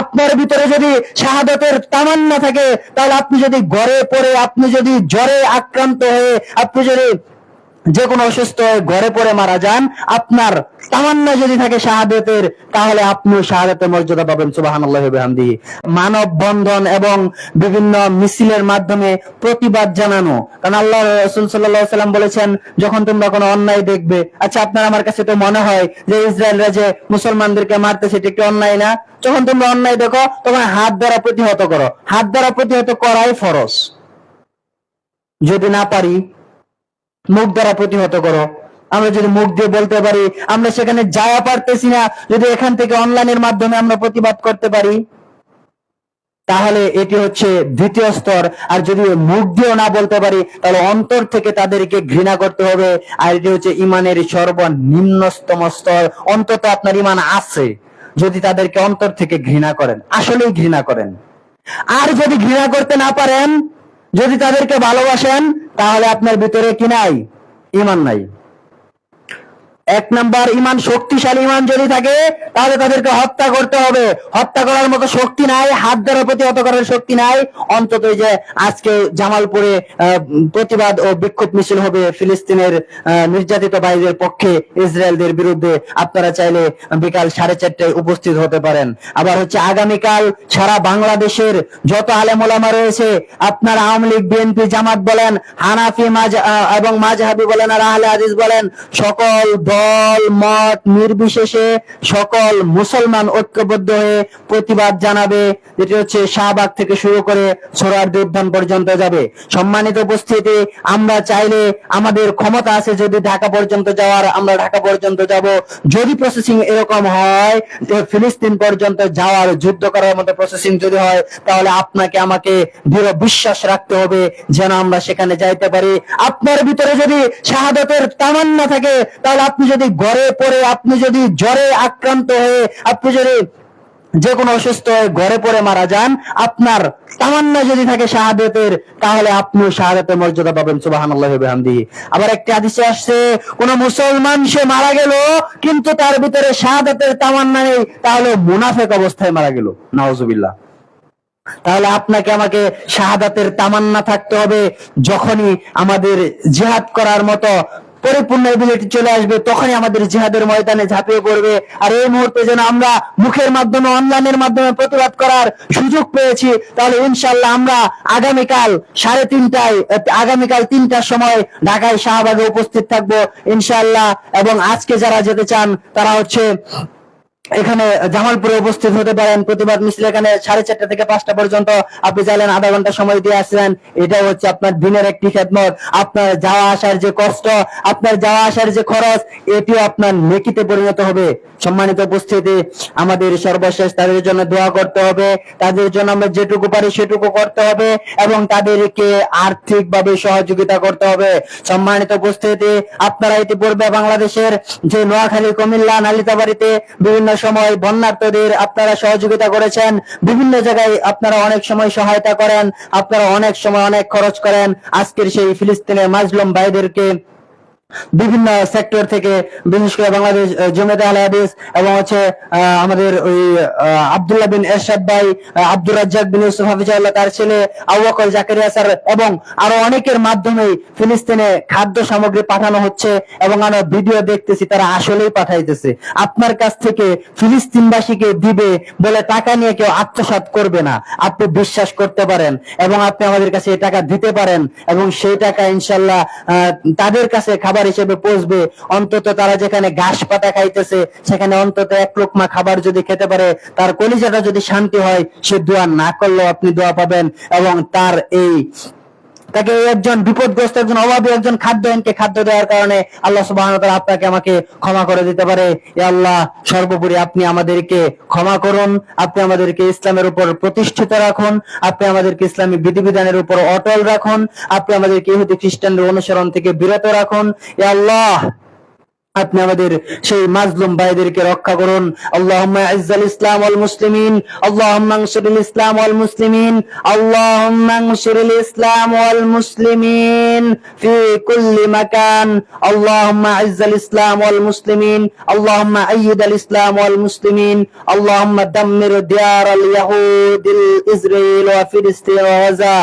আপনার ভিতরে যদি শাহাদতের তামান্না থাকে, তাহলে আপনি যদি গড়ে পড়ে, আপনি যদি জ্বরে আক্রান্ত হয়ে, আপনি যদি যে কোনো অসুস্থ ঘরে পড়ে মারা যান, আপনার তামান্না যদি থাকে শাহাদতের, তাহলে আপনি শাহাদতের মর্যাদা পাবেন হামদি মানব বন্ধন এবং বিভিন্ন মিছিলের মাধ্যমে প্রতিবাদ জানানো। কারণ আল্লাহ রসুল সাল্লাহ সাল্লাম বলেছেন, যখন তোমরা কোনো অন্যায় দেখবে আচ্ছা আপনার আমার কাছে তো মনে হয় যে ইসরায়েলরা যে মুসলমানদেরকে মারতে, সেটা একটি অন্যায় না। যখন তোমরা অন্যায় দেখো তখন হাত দ্বারা প্রতিহত করো। হাত দ্বারা প্রতিহত করাই ফরজ। যদি না পারি মুখ দ্বারা প্রতিহত করো। আমরা যদি মুখ দিয়ে বলতে পারি, আমরা সেখানে যাওয়া পারতেছি না। যদি এখান থেকে অনলাইনের মাধ্যমে আমরা প্রতিবাদ করতে পারি, তাহলে এটি হচ্ছে দ্বিতীয় স্তর। আর যদি মুখ দিয়েও না বলতে পারি, তাহলে অন্তর থেকে তাদেরকে ঘৃণা করতে হবে। আর এটি হচ্ছে ইমানের সর্বনিম্নতম স্তর। অন্তত আপনার ইমান আছে, যদি তাদেরকে অন্তর থেকে ঘৃণা করেন। আসলেই ঘৃণা করেন। আর যদি ঘৃণা করতে না পারেন যদি তাদেরকে ভালোবাসেন তাহলে আপনার ভিতরে কি নাই? ইমান নাই। এক নাম্বার ইমান শক্তিশালী ইমান যদি থাকে, তাহলে তাদেরকে হত্যা করতে হবে। হত্যা করার মতো শক্তি নাই, হাত দ্বারা প্রতিহত করার শক্তি নাই। অন্তত যে আজকে জামালপুরে প্রতিবাদ ও বিক্ষোভ মিছিল হবে ফিলিস্তিনের নির্যাতিত ভাইদের পক্ষে ইসরায়েলদের বিরুদ্ধে। আপনারা চাইলে বিকাল সাড়ে চারটায় উপস্থিত হতে পারেন। আবার হচ্ছে আগামীকাল সারা বাংলাদেশের যত আলেমোলামা রয়েছে, আপনার আওয়ামী লীগ, বিএনপি, জামাত বলেন, হানাফি মাজ এবং মাঝহাবি বলেন আর আহলে হাদিস বলেন, সকল দল মত নির্বিশেষে সকল মুসলমান ঐক্যবদ্ধ হয়ে প্রতিবাদ জানাবে, যেটি হচ্ছে শাহবাগ থেকে শুরু করে সোরারদি উদ্যান পর্যন্ত যাবে। সম্মানিত উপস্থিতি, আমরা চাইলে আমাদের ক্ষমতা আছে যদি ঢাকা পর্যন্ত যাওয়ার, আমরা ঢাকা পর্যন্ত যাব। যদি প্রসেসিং এরকম হয় যে ফিলিস্তিন পর্যন্ত যাওয়ার, যুদ্ধ করার মতো প্রসেসিং যদি হয়, তাহলে আপনাকে, আমাকে দৃঢ় বিশ্বাস রাখতে হবে যেন আমরা সেখানে যাইতে পারি। আপনার ভিতরে যদি শাহাদতের তামান্না থাকে, তাহলে আপনি যদি ঘরে পড়ে, আপনি যদি জ্বরে আক্রান্ত হয়ে, আপনি যদি যে কোনো অসুস্থ হয়ে ঘরে পড়ে মারা যান, আপনার তামান্না যদি থাকে শাহাদতের, তাহলে আপনি শাহাদতের মর্যাদা পাবেন। সুবহানাল্লাহি ওয়া বিহামদিহি। আবার একটি হাদিসে আসছে, কোন মুসলমান সে মারা গেল, কিন্তু তার ভিতরে শাহাদতের তামান্না নেই, তাহলে মুনাফেক অবস্থায় মারা গেল। নাউজুবিল্লাহ। তাহলে আপনাকে আমাকে শাহাদাতের তামান্না থাকতে হবে, যখনই আমাদের জিহাদ করার মতো পরিপূর্ণ এবিলিটি চলে আসবে, তখনই আমাদের জিহাদের ময়দানে ঝাঁপিয়ে পড়বে। আর এই মুহূর্তে যেন আমরা মুখের মাধ্যমে, অনলাইনের মাধ্যমে প্রতিবাদ করার সুযোগ পেয়েছি, তাহলে ইনশাল্লাহ আমরা আগামীকাল সাড়ে তিনটায়, আগামীকাল তিনটার সময় ঢাকায় শাহবাগে উপস্থিত থাকব ইনশাল্লাহ এবং আজকে যারা যেতে চান, তারা হচ্ছে এখানে জামালপুরে উপস্থিত হতে পারেন। প্রতিবাদ মিছিল এখানে সাড়ে চারটা থেকে পাঁচটা পর্যন্ত আপনি চাইলেন আধা ঘণ্টা সময় দিয়ে আসলেন এটা হচ্ছে আপনার দিনের একটি খেদমত। আপনার যাওয়া আসার যে কষ্ট, আপনার যাওয়া আসার যে খরচ, এটিও আপনার নেকিতে পরিণত হবে। সম্মানিত উপস্থিতি, আমাদের সর্বশেষ তাদের জন্য দোয়া করতে হবে। তাদের জন্য আমরা যেটুকু পারি সেটুকু করতে হবে এবং তাদেরকে আর্থিক ভাবে সহযোগিতা করতে হবে। সম্মানিত উপস্থিতি, আপনারা ইতিপূর্বে বাংলাদেশের যে নোয়াখালী, কুমিল্লা, নালিতাবাড়িতে বিভিন্ন সময় বন্যার্থদের আপনারা সহযোগিতা করেছেন। বিভিন্ন জায়গায় আপনারা অনেক সময় সহায়তা করেন। আপনারা অনেক সময় অনেক খরচ করেন। আজকের সেই ফিলিস্তিনের মাজলুম ভাইদেরকে বিভিন্ন সেক্টর থেকে, বিশেষ করে বাংলাদেশ জমিয়তে আহলে হাদিস এবং হচ্ছে আমাদের ওই আব্দুল্লাহ বিন এরশাদ ভাই আব্দুর রাজ্জাক বিন ইউসুফ হাফিজাল্লাহ তার ছেলে বকর জাকারিয়া স্যার এবং আরও অনেকের মাধ্যমে ফিলিস্তিনে খাদ্য সামগ্রী পাঠানো হচ্ছে এবং আমরা ভিডিও দেখতেছি, তারা আসলেই পাঠাইতেছে। আপনার কাছ থেকে ফিলিস্তিনবাসীকে দিবে বলে টাকা নিয়ে কেউ আত্মসাৎ করবে না। আপনি বিশ্বাস করতে পারেন এবং আপনি আমাদের কাছে এই টাকা দিতে পারেন এবং সেই টাকা ইনশাল্লাহ তাদের কাছে খাবার হিসেবে পৌঁছবে। অন্তত তারা যেখানে ঘাস পাতা খাইতেছে, সেখানে অন্তত এক লোকমা খাবার যদি খেতে পারে, তার কলিজাটা যদি শান্তি হয়, সে দোয়া না করলেও আপনি দোয়া পাবেন এবং তার এই তাকে একজন বিপদগ্রস্ত, একজন অভাবী, একজন খাদ্যহীনকে খাদ্য দেওয়ার কারণে আল্লাহ সুবাহ আপনাকে, আমাকে ক্ষমা করে দিতে পারে। এ আল্লাহ, সর্বোপরি আপনি আমাদেরকে ক্ষমা করুন, আপনি আমাদেরকে ইসলামের উপর প্রতিষ্ঠিত রাখুন, আপনি আমাদেরকে ইসলামী বিধিবিধানের উপর অটল রাখুন, আপনি আমাদেরকে ইহুদি খ্রিস্টানদের অনুসরণ থেকে বিরত রাখুন। এ আল্লাহ আপনি আমাদের সেই মাজলুম ভাইদেরকে রক্ষা করুন। আল্লাহুম্মা ইসলাম ওয়াল মুসলিমিন, আল্লাহুম্মা আনসুরিল ইসলাম ওয়াল মুসলিমিন, আল্লাহুম্মা ইসলাম ওয়াল মুসলিমিন ফি কুল্লি মাকান। আল্লাহুম্মা ইজ্জাল ইসলাম ওয়াল মুসলিমিন, আল্লাহুম্মা আইয়িদাল ইসলাম ওয়াল মুসলিমিন, আল্লাহুম্মা দাম্মির দিয়ারাল ইয়াহুদিল ইসরাইল ওয়া ফিলিস্তিন ওয়া গাজা।